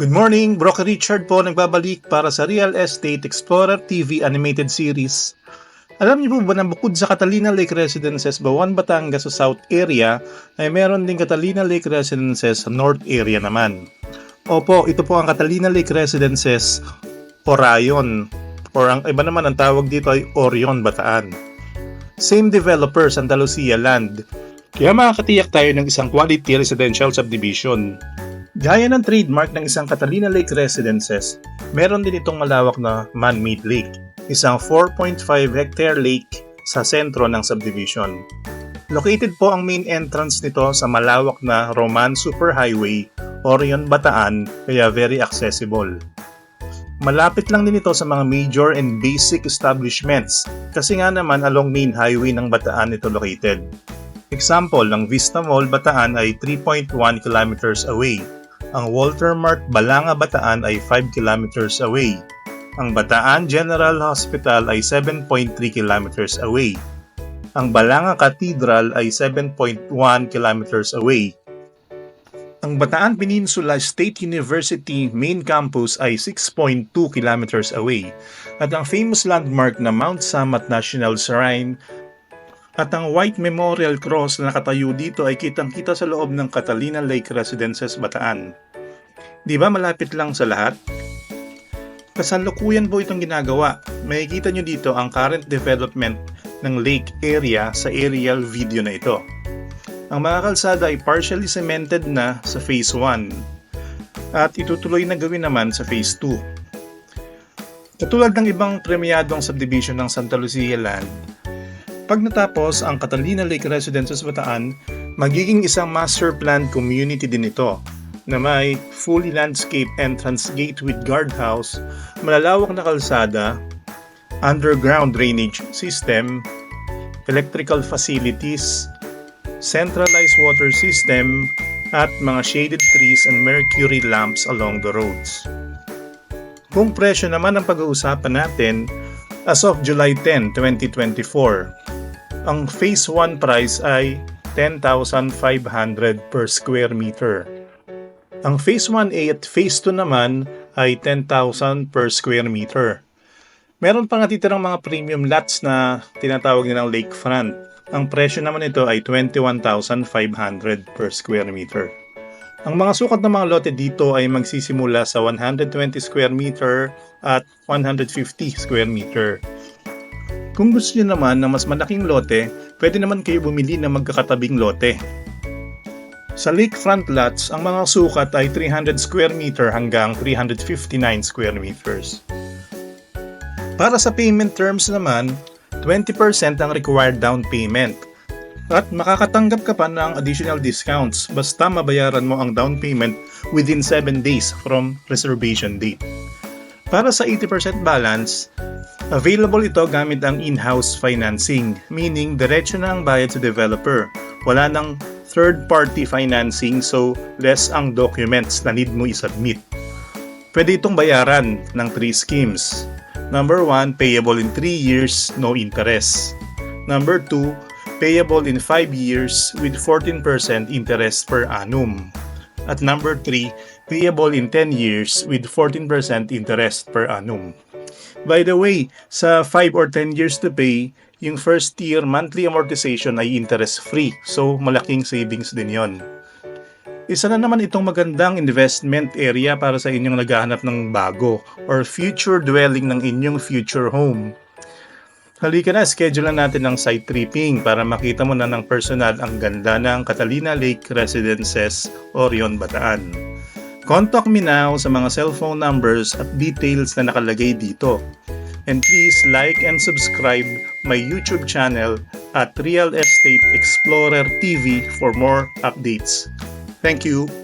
Good morning, Broker Richard po nagbabalik para sa Real Estate Explorer TV animated series. Alam niyo po ba na bukod sa Catalina Lake Residences, Bawan, Batangas sa South area, ay meron din Catalina Lake Residences sa North area naman. Opo, ito po ang Catalina Lake Residences Orion, or ang iba naman ang tawag dito ay Orion Bataan. Same developer, Santa Lucia Land. Kaya makakatiyak tayo ng isang quality residential subdivision. Gaya ng trademark ng isang Catalina Lake Residences, meron din itong malawak na man-made lake, isang 4.5 hectare lake sa sentro ng subdivision. Located po ang main entrance nito sa malawak na Roman Superhighway, Orion Bataan, kaya very accessible. Malapit lang din ito sa mga major and basic establishments kasi nga naman along main highway ng Bataan ito located. Example, ang Vista Mall Bataan ay 3.1 kilometers away. Ang Walter Mart Balanga Bataan ay 5 kilometers away. Ang Bataan General Hospital ay 7.3 kilometers away. Ang Balanga Cathedral ay 7.1 kilometers away. Ang Bataan Peninsula State University main campus ay 6.2 kilometers away. At ang famous landmark na Mount Samat National Shrine at ang White Memorial Cross na nakatayo dito ay kitang-kita sa loob ng Catalina Lake Residences, Bataan. Di ba malapit lang sa lahat? Kasalukuyan po itong ginagawa. Makikita nyo dito ang current development ng lake area sa aerial video na ito. Ang mga kalsada ay partially cemented na sa Phase 1 at itutuloy na gawin naman sa Phase 2. Katulad ng ibang premiadong subdivision ng Santa Lucia Land, pag natapos ang Catalina Lake Residences Bataan, magiging isang master plan community din ito na may fully landscape entrance gate with guardhouse, malalawak na kalsada, underground drainage system, electrical facilities, centralized water system, at mga shaded trees and mercury lamps along the roads. Kung presyo naman ang pag-uusapan natin, as of July 10, 2024, ang Phase 1 price ay 10,500 per square meter. Ang Phase 1A at Phase 2 naman ay 10,000 per square meter. Meron pa nga titirang mga premium lots na tinatawag nilang lakefront. Ang presyo naman nito ay 21,500 per square meter. Ang mga sukat ng mga lote dito ay magsisimula sa 120 square meter at 150 square meter. Kung gusto niyo naman ng mas malaking lote, pwede naman kayo bumili ng magkakatabing lote. Sa lakefront lots, ang mga sukat ay 300 square meter hanggang 359 square meters. Para sa payment terms naman, 20% ang required down payment. At makakatanggap ka pa ng additional discounts basta mabayaran mo ang down payment within 7 days from reservation date. Para sa 80% balance, Available ito gamit ang in-house financing, meaning diretso na ang bayad sa developer. Wala nang third-party financing so less ang documents na need mo isubmit. Pwede itong bayaran ng 3 schemes. Number 1, payable in 3 years, no interest. Number 2, payable in 5 years with 14% interest per annum. At number 3, payable in 10 years with 14% interest per annum. By the way, sa 5 or 10 years to pay, yung first year monthly amortization ay interest-free. So, malaking savings din yon. Isa na naman itong magandang investment area para sa inyong naghahanap ng bago or future dwelling ng inyong future home. Halika na, schedule na natin ng site tripping para makita mo na ng personal ang ganda ng Catalina Lake Residences, Orion, Bataan. Contact me now sa mga cellphone numbers at details na nakalagay dito. And please like and subscribe my YouTube channel at Real Estate Explorer TV for more updates. Thank you.